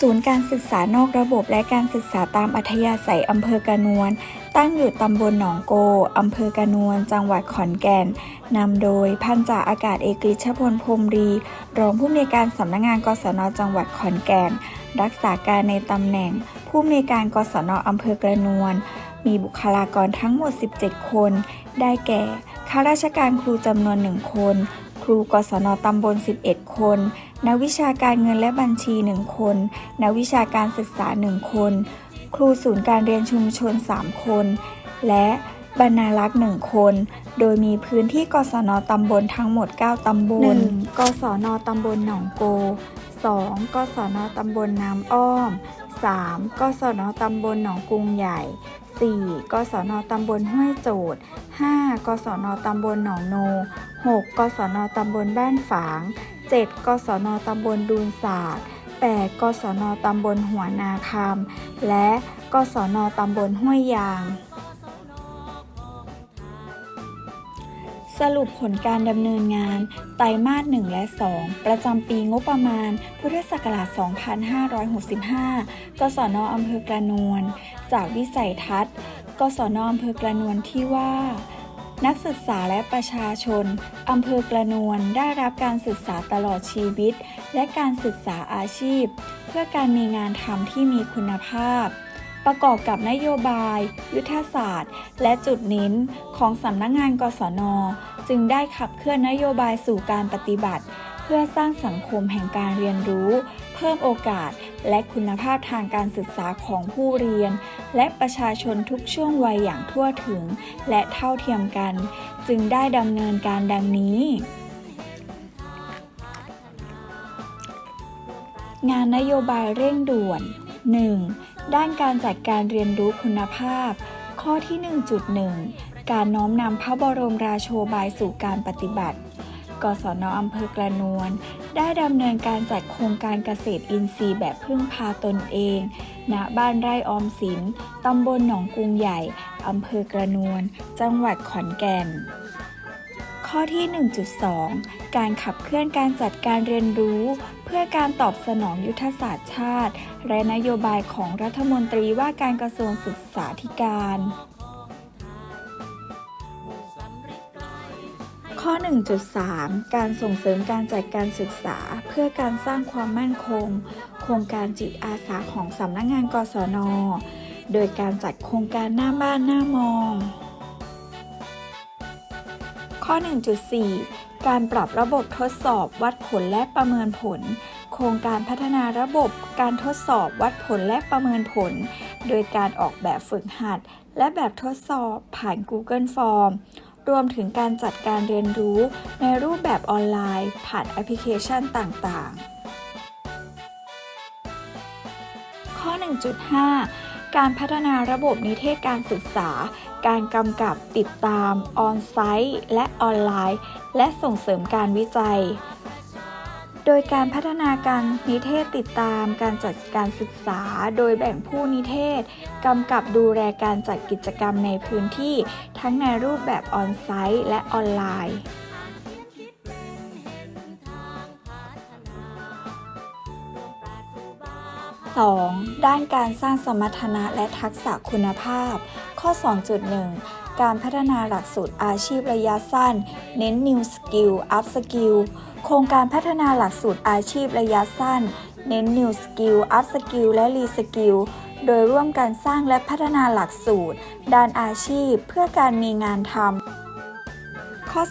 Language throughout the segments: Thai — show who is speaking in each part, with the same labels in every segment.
Speaker 1: ศูนย์การศึกษานอกระบบและการศึกษาตามอัธยาศัยอำเภอกระนวน ตั้งอยู่ตำบลหนองโกอำเภอกระนวน จังหวัดขอนแก่นนำโดยพันจ่าอากาศเอกฤชพลพรมรี รองผู้อำนวยการสำนักงานกศนจังหวัดขอนแก่น รักษาการในตำแหน่ง ผู้อำนวยการกศนอำเภอกระนวน มีบุคลากรทั้งหมด 17 คน ได้แก่ข้าราชการครูจำนวนหนึ่งคน ครูกศนตำบล 11 คน นักวิชาการเงินและบัญชี 1 คน นักวิชาการศึกษา 1 คน ครูศูนย์การเรียนชุมชน 3 คน และบรรณารักษ์1คน โดยมีพื้นที่กศนตำบลทั้งหมด 9 ตำบล 1. กศนตำบลหนองโก 2. กศนตำบลน้ำอ้อม 3. กศนตำบลหนองกรุงใหญ่ 4. กศนตำบลห้วยโจด 5. กศนตำบลหนองโน 6. กศนตำบลบ้านฝาง 7. กศนตำบลดูนศาสตร์ 8. กศนตำบลหัวนาคำ และกศนตำบลห้วยยาง สรุปผลการดำเนินงาน ไตรมาส 1 และ 2 ประจำปีงบประมาณ พุทธศักราช 2565 กศนอำเภอกระนวลจากวิสัยทัศน์ กศนอำเภอกระนวลที่ว่า นักศึกษาและประชาชน อำเภอกระนวลได้รับการศึกษาตลอดชีวิต และการศึกษาอาชีพ เพื่อการมีงานทำที่มีคุณภาพ ประกอบกับนโยบาย ยุทธศาสตร์ และจุดเน้นของสำนักงงานกศน จึงได้ขับเคลื่อนนโยบายสู่การปฏิบัติ เพื่อสร้างสังคมแห่งการเรียนรู้ เพิ่มโอกาสและคุณภาพทางการศึกษาของผู้เรียน และประชาชนทุกช่วงวัยอย่างทั่วถึง และเท่าเทียมกัน จึงได้ดำเนินการดังนี้ งานนโยบายเร่งด่วน 1. ด้านการจัดการเรียนรู้คุณภาพ ข้อที่ 1.1 การน้อมนำพระบรมราโชบายสู่การปฏิบัติ กศนอำเภอกระนวลได้ดำเนินการจัดโครงการเกษตรอินทรีย์แบบพึ่งพาตนเอง ณ บ้านไร่ออมสิน ตำบลหนองกรุงใหญ่ อำเภอกระนวลจังหวัดขอนแก่น ข้อที่ 1.2 การขับเคลื่อนการจัดการเรียนรู้ เพื่อการตอบสนองยุทธศาสตร์ชาติ และนโยบายของรัฐมนตรีว่าการกระทรวงศึกษาธิการ ข้อ 1.3 การส่งเสริมการจัดการศึกษา เพื่อการสร้างความมั่นคง โครงการจิตอาสาของสำนักงงานกศน โดยการจัดโครงการหน้าบ้านหน้ามอง ข้อ 1.4 การปรับระบบทดสอบวัดผลและประเมินผล โครงการพัฒนาระบบการทดสอบวัดผลและประเมินผล โดยการออกแบบฝึกหัด และแบบทดสอบผ่าน Google Form รวมถึงการจัดการเรียนรู้ในรูปแบบออนไลน์ ผ่านแอปพลิเคชันต่างๆ ข้อ 1.5 การพัฒนาระบบนิเทศการศึกษา การกำกับติดตามออนไซต์และออนไลน์ และส่งเสริมการวิจัย โดยการพัฒนาการนิเทศติดตามการจัดการศึกษา โดยแบ่งผู้นิเทศกำกับดูแลการจัดกิจกรรมในพื้นที่ ทั้งในรูปแบบออนไซต์และออนไลน์ 2. ด้านการสร้างสมรรถนะและทักษะคุณภาพ ข้อ 2.1 การพัฒนาหลักสูตรอาชีพระยะสั้น เน้น New Skill Up Skill โครงการพัฒนาหลักสูตรอาชีพระยะสั้น เน้น New Skill Up Skill และ Re Skill โดยร่วมกันสร้างและพัฒนาหลักสูตร ด้านอาชีพเพื่อการมีงานทำข้อ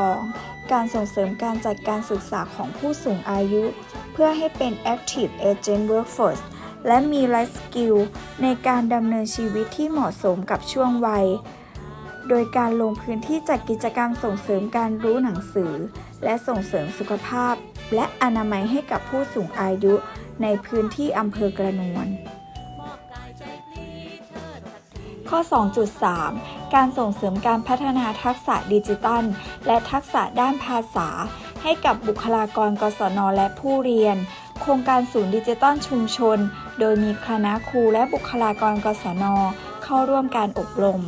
Speaker 1: 2.2 การส่งเสริมการจัดการศึกษาของผู้สูงอายุ เพื่อให้เป็น Active Agent Workforce และมี Life Skill ในการดำเนินชีวิตที่เหมาะสมกับช่วงวัย โดยการลงพื้นที่จัดกิจกรรมส่งเสริมการรู้หนังสือ และส่งเสริมสุขภาพ และอนามัยให้กับผู้สูงอายุในพื้นที่อำเภอกระนวลข้อ 2.3 การส่งเสริมการพัฒนาทักษะดิจิทัล และทักษะด้านภาษา ให้กับบุคลากรกศนและผู้เรียน โครงการศูนย์ดิจิทัลชุมชน โดยมีคณะครูและบุคลากรกศนเข้าร่วมการอบรม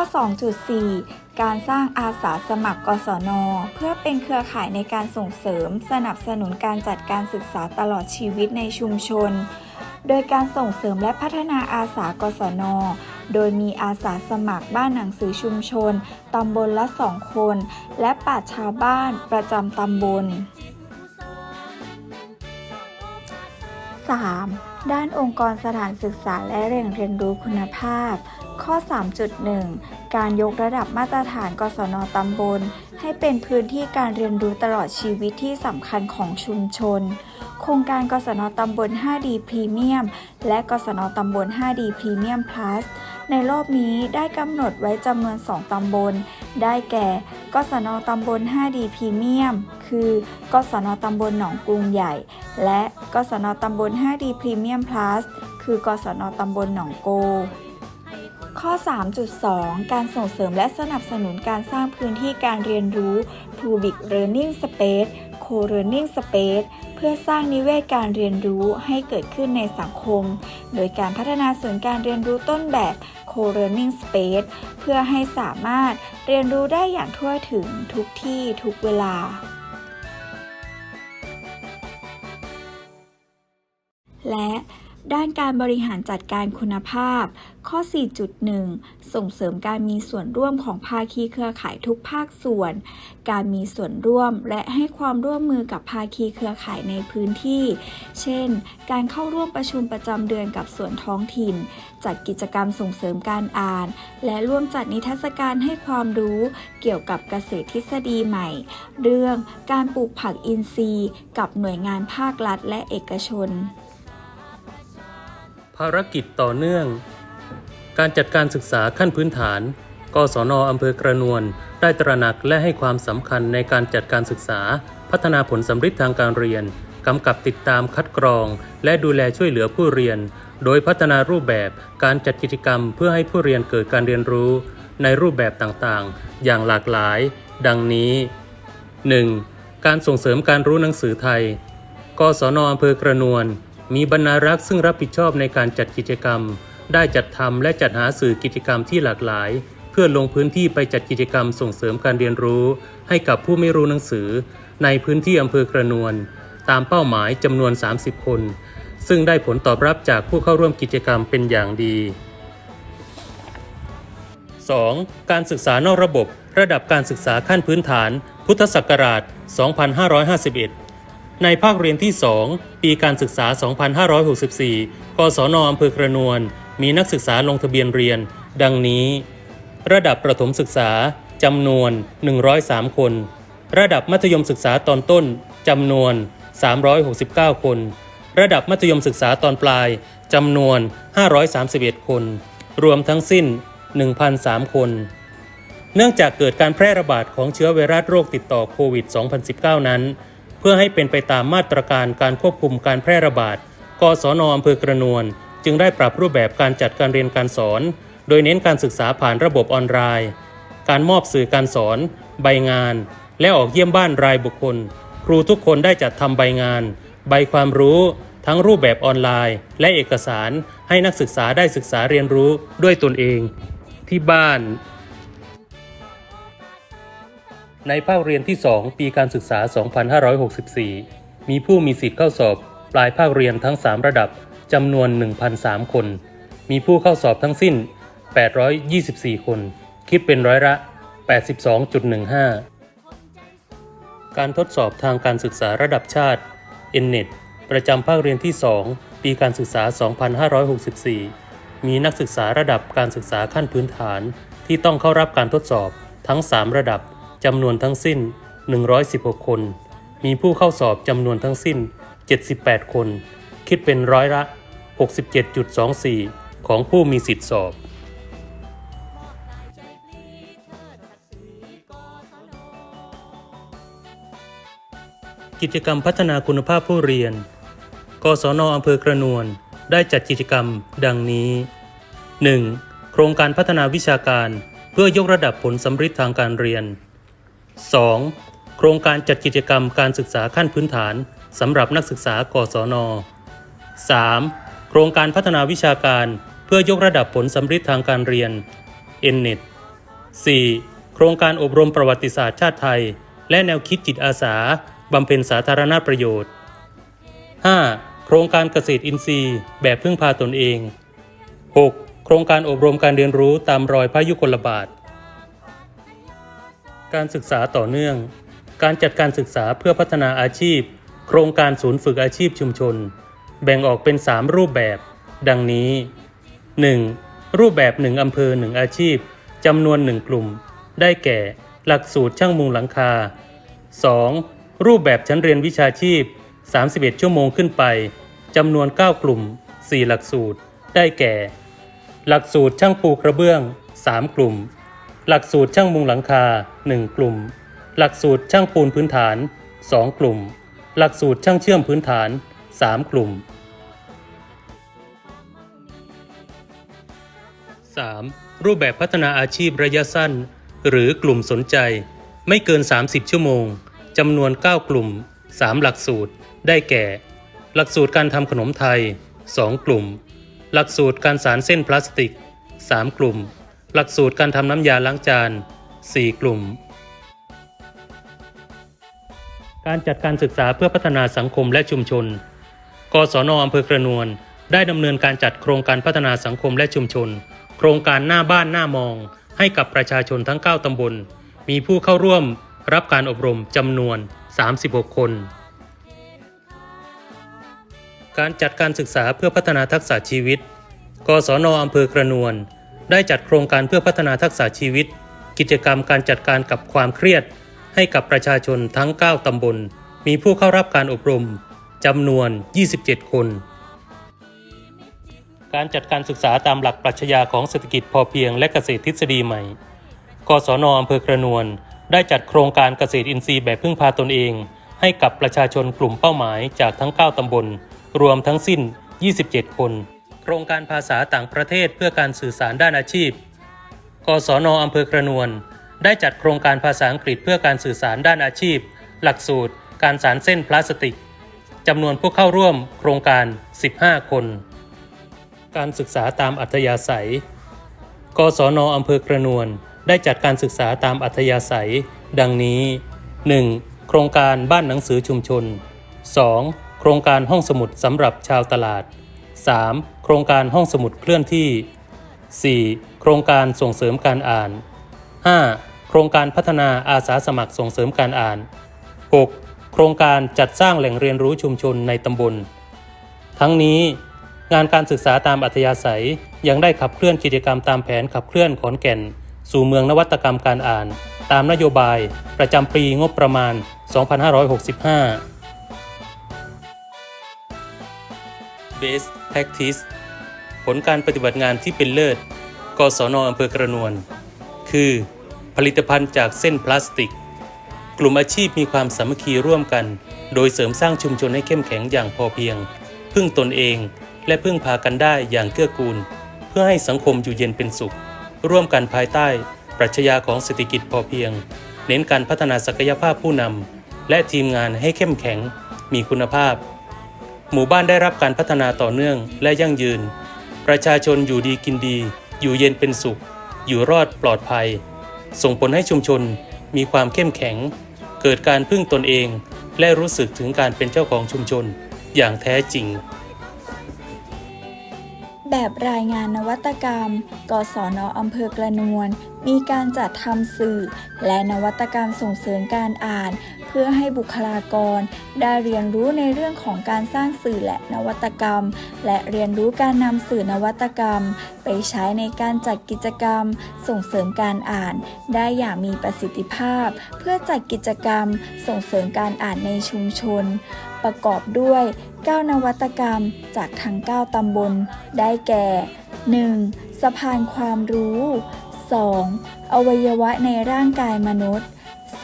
Speaker 1: ข้อ 2.4 การสร้างอาสาสมัครกศน เพื่อเป็นเครือข่ายในการส่งเสริม สนับสนุนการจัดการศึกษาตลอดชีวิตในชุมชน โดยการส่งเสริมและพัฒนาอาสากศน โดยมีอาสาสมัครบ้านหนังสือชุมชน ตำบลละสองคน และปราชญ์ชาวบ้านประจำตำบล 3. ด้านองค์กรสถานศึกษาและแหล่งเรียนรู้คุณภาพ ข้อ 3.1 การยกระดับมาตรฐานกศนตำบล ให้เป็นพื้นที่การเรียนรู้ตลอดชีวิตที่สำคัญของชุมชน โครงการกศนตำบล 5D พรีเมียมและกศนตำบล 5D พรีเมียม plus ในรอบนี้ได้กำหนดไว้จำนวน 2 ตำบล ได้แก่กศนตำบล 5D พรีเมียม คือกศนตำบลหนองกรุงใหญ่ และกศนตำบล 5D พรีเมียม plus คือกศนตำบลหนองโก ข้อ 3.2 การส่งเสริมและสนับสนุนการสร้างพื้นที่การเรียนรู้ Public Learning Space Co-Learning Space เพื่อสร้างนิเวศการเรียนรู้ให้เกิดขึ้นในสังคม โดยการพัฒนาศูนย์การเรียนรู้ต้นแบบ Co-Learning Space เพื่อให้สามารถเรียนรู้ได้อย่างทั่วถึงทุกที่ทุกเวลาและ ด้านการบริหารจัดการคุณภาพ ข้อ 4.1 ส่งเสริมการมีส่วนร่วมของภาคีเครือข่ายทุกภาคส่วน การมีส่วนร่วมและให้ความร่วมมือกับภาคีเครือข่ายในพื้นที่ เช่น การเข้าร่วมประชุมประจำเดือนกับส่วนท้องถิ่น จัดกิจกรรมส่งเสริมการอ่าน และร่วมจัดนิทรรศการให้ความรู้เกี่ยวกับเกษตรทฤษฎีใหม่ เรื่องการปลูกผักอินทรีย์ กับหน่วยงานภาครัฐและเอกชน
Speaker 2: ภารกิจต่อเนื่อง การจัดการศึกษาขั้นพื้นฐาน กศนอำเภอกระนวลได้ตระหนักและให้ความสำคัญในการจัดการศึกษา พัฒนาผลสำฤทธิ์ทางการเรียนกำกับติดตามคัดกรอง และดูแลช่วยเหลือผู้เรียน โดยพัฒนารูปแบบการจัดกิจกรรมเพื่อให้ผู้เรียนเกิดการเรียนรู้ ในรูปแบบต่างๆ อย่างหลากหลาย ดังนี้ 1. การส่งเสริมการรู้หนังสือไทย กศนอำเภอกระนวล มีบรรณารักษ์ซึ่งรับผิดชอบในการจัดกิจกรรม ได้จัดทำและจัดหาสื่อกิจกรรมที่หลากหลาย เพื่อลงพื้นที่ไปจัดกิจกรรมส่งเสริมการเรียนรู้ ให้กับผู้ไม่รู้หนังสือ ในพื้นที่อำเภอกระนวลตามเป้าหมายจำนวน 30 คน ซึ่งได้ผลตอบรับจากผู้เข้าร่วมกิจกรรมเป็นอย่างดี 2. การศึกษานอกระบบ ระดับการศึกษาขั้นพื้นฐาน พุทธศักราช 2551 ในภาคเรียนที่ 2 ปีการศึกษา 2564 กศนอำเภอกระนวล มีนักศึกษาลงทะเบียนเรียน ดังนี้ ระดับประถมศึกษาจำนวน 103 คน ระดับมัธยมศึกษาตอนต้นจำนวน 369 คน ระดับมัธยมศึกษาตอนปลายจำนวน 531 คน รวมทั้งสิ้น 1,003 คน เนื่องจากเกิดการแพร่ระบาดของเชื้อไวรัสโรคติดต่อโควิด 2019 นั้น เพื่อให้เป็นไปตามมาตรการการควบคุมการแพร่ระบาด กศนอำเภอกระนวลจึงได้ปรับรูปแบบการจัดการเรียนการสอน โดยเน้นการศึกษาผ่านระบบออนไลน์ การมอบสื่อการสอน ใบงาน และออกเยี่ยมบ้านรายบุคคล ครูทุกคนได้จัดทำใบงาน ใบความรู้ ทั้งรูปแบบออนไลน์ และเอกสารให้นักศึกษาได้ศึกษาเรียนรู้ด้วยตนเอง ที่บ้าน ในภาคเรียนที่ 2 ปีการศึกษา 2564 มีผู้มีสิทธิ์เข้าสอบปลายภาคเรียนทั้ง 3 ระดับจำนวน 1,003 คน มีผู้เข้าสอบทั้งสิ้น 824 คน คิดเป็นร้อยละ 82.15 การทดสอบทางการศึกษาระดับชาติ NNET ประจำภาคเรียนที่ 2 ปีการศึกษา 2564 มีนักศึกษาระดับการศึกษาขั้นพื้นฐานที่ต้องเข้ารับการทดสอบทั้ง 3 ระดับ จำนวนทั้งสิ้น 116 คน มีผู้เข้าสอบจำนวนทั้งสิ้น 78 คน คิดเป็นร้อยละ 67.24 ของผู้มีสิทธิสอบกิจกรรมพัฒนาคุณภาพผู้เรียน กศนอำเภอกระนวลได้จัดกิจกรรมดังนี้ 1. โครงการพัฒนาวิชาการ เพื่อยกระดับผลสำฤทธิ์ทางการเรียน 2. โครงการจัดกิจกรรมการศึกษาขั้นพื้นฐานสำหรับนักศึกษากศน 3. โครงการพัฒนาวิชาการเพื่อยกระดับผลสำฤทธิ์ทางการเรียน NNET 4. โครงการอบรมประวัติศาสตร์ชาติไทย และแนวคิดจิตอาสาบำเพ็ญสาธารณประโยชน์ 5. โครงการเกษตรอินทรีย์แบบพึ่งพาตนเอง 6. โครงการอบรมการเรียนรู้ตามรอยพระยุคลบาท การศึกษาต่อเนื่อง การจัดการศึกษาเพื่อพัฒนาอาชีพ โครงการศูนย์ฝึกอาชีพชุมชน แบ่งออกเป็น 3 รูปแบบ ดังนี้ 1. รูปแบบ 1 อำเภอ 1 อาชีพจำนวน 1 กลุ่ม ได้แก่ หลักสูตรช่างมุงหลังคา 2. รูปแบบชั้นเรียนวิชาชีพ 31 ชั่วโมงขึ้นไปจำนวน 9 กลุ่ม 4 หลักสูตร ได้แก่ หลักสูตรช่างปูกระเบื้อง 3 กลุ่ม หลักสูตรช่างมุงหลังคา 1 กลุ่ม หลักสูตรช่างปูนพื้นฐาน 2 กลุ่ม หลักสูตรช่างเชื่อมพื้นฐาน 3 กลุ่ม 3. รูปแบบพัฒนาอาชีพระยะสั้น หรือกลุ่มสนใจ ไม่เกิน 30 ชั่วโมงจำนวน 9 กลุ่ม 3 หลักสูตร ได้แก่ หลักสูตรการทำขนมไทย 2 กลุ่ม หลักสูตรการสารเส้นพลาสติก 3 กลุ่ม หลักสูตรการทำน้ำยาล้างจาน 4 กลุ่ม การจัดการศึกษาเพื่อพัฒนาสังคมและชุมชน กศนอำเภอกระนวนได้ดำเนินการจัดโครงการพัฒนาสังคมและชุมชน โครงการหน้าบ้านหน้ามอง ให้กับประชาชนทั้ง 9 ตำบล มีผู้เข้าร่วมรับการอบรมจำนวน 36 คน การจัดการศึกษาเพื่อพัฒนาทักษะชีวิต กศนอำเภอกระนวน ได้จัดโครงการเพื่อพัฒนาทักษะชีวิต กิจกรรมการจัดการกับความเครียด ให้กับประชาชนทั้ง 9 ตำบล มีผู้เข้ารับการอบรมจำนวน 27 คน การจัดการศึกษาตามหลักปรัชญาของเศรษฐกิจพอเพียงและเกษตรทฤษฎีใหม่ กศนอำเภอกระนวนได้จัดโครงการเกษตรอินทรีย์แบบพึ่งพาตนเอง ให้กับประชาชนกลุ่มเป้าหมายจากทั้ง 9 ตำบล รวมทั้งสิ้น 27 คน ครงการภาษาต่างประเทศเพื่อการสื่อสารด้านอาชีพ กศนอำเภอกระนวนได้จัดโครงการภาษาอังกฤษเพื่อการสื่อสารด้านอาชีพ หลักสูตร การสารเส้นพลาสติกจำนวนผู้เข้าร่วมโครงการ 15 คน การศึกษาตามอัธยาศัย กศนอำเภอกระนวนได้จัดการศึกษาตามอัธยาศัย ดังนี้ 1. โครงการบ้านหนังสือชุมชน 2. โครงการห้องสมุดสำหรับชาวตลาด 3. โครงการห้องสมุดเคลื่อนที่ 4. โครงการส่งเสริมการอ่าน 5. โครงการพัฒนาอาสาสมัครส่งเสริมการอ่าน 6. โครงการจัดสร้างแหล่งเรียนรู้ชุมชนในตำบล ทั้งนี้งานการศึกษาตามอัธยาศัยยังได้ขับเคลื่อนกิจกรรมตามแผนขับเคลื่อนขอนแก่น สู่เมืองนวัตกรรมการอ่าน ตามนโยบาย ประจำปีงบประมาณ 2565 Best Practice ลการปฏิบัติงานที่เป็นเลิศ กศนอำเภอกระนวนคือ ผลิตภัณฑ์จากเส้นพลาสติก กลุ่มอาชีพมีความสามัคคีร่วมกัน โดยเสริมสร้างชุมชนให้เข้มแข็งอย่างพอเพียง พึ่งตนเอง และพึ่งพากันได้อย่างเกื้อกูล เพื่อให้สังคมอยู่เย็นเป็นสุข ร่วมกันภายใต้ ปรัชญาของเศรษฐกิจพอเพียง เน้นการพัฒนาศักยภาพผู้นำและทีมงานให้เข้มแข็ง มีคุณภาพ หมู่บ้านได้รับการพัฒนาต่อเนื่องและยั่งยืน ประชาชนอยู่ดีกินดี อยู่เย็นเป็นสุข อยู่รอดปลอดภัย ส่งผลให้ชุมชนมีความเข้มแข็ง เกิดการพึ่งตนเอง และรู้สึกถึงการเป็นเจ้าของชุมชนอย่างแท้จริง
Speaker 1: แบบรายงานนวัตกรรม กศนอำเภอกระนวล มีการจัดทำสื่อ และนวัตกรรมส่งเสริมการอ่าน พื่อให้บุคลากร ได้เรียนรู้ในเรื่องของการสร้างสื่อและนวัตกรรม และเรียนรู้การนำสื่อนวัตกรรม ไปใช้ในการจัดกิจกรรม ส่งเสริมการอ่าน ได้อย่างมีประสิทธิภาพ เพื่อจัดกิจกรรม ส่งเสริมการอ่านในชุมชน ประกอบด้วย 9 นวัตกรรมจากทั้ง 9 ตำบล ได้แก่ 1. สะพานความรู้ 2. อวัยวะในร่างกายมนุษย์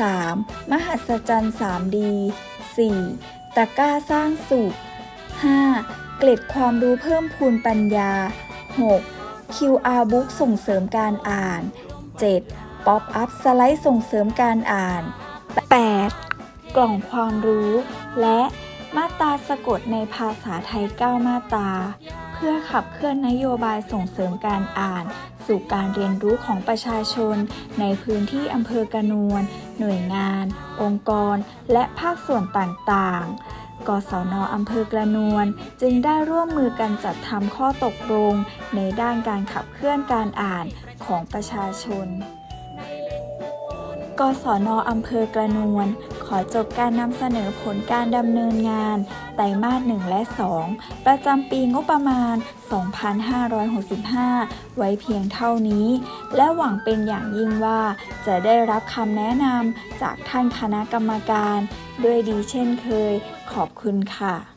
Speaker 1: 3. มหัศจรรย์ 3D 4. ตะกร้าสร้างสุข 5. เกล็ดความรู้เพิ่มพูนปัญญา 6. QR Book ส่งเสริมการอ่าน 7. Pop Up สไลด์ส่งเสริมการอ่าน 8. กล่องความรู้ และมาตราสะกดในภาษาไทย 9 มาตรา พื่อขับเคลื่อนนโยบายส่งเสริมการอ่าน สู่การเรียนรู้ของประชาชน ในพื้นที่อำเภอกระนวน หน่วยงาน องค์กร และภาคส่วนต่างๆกศนอำเภอกระนวน จึงได้ร่วมมือกันจัดทำข้อตกลง ในด้านการขับเคลื่อนการอ่านของประชาชน กศนอำเภอกระนวน ขอจบการนำเสนอผลการดำเนินงาน ไตรมาส 1 และ 2 ประจำปีงบประมาณ 2565 ไว้เพียงเท่านี้ และหวังเป็นอย่างยิ่งว่า จะได้รับคำแนะนำจากท่านคณะกรรมการ ด้วยดีเช่นเคย ขอบคุณค่ะ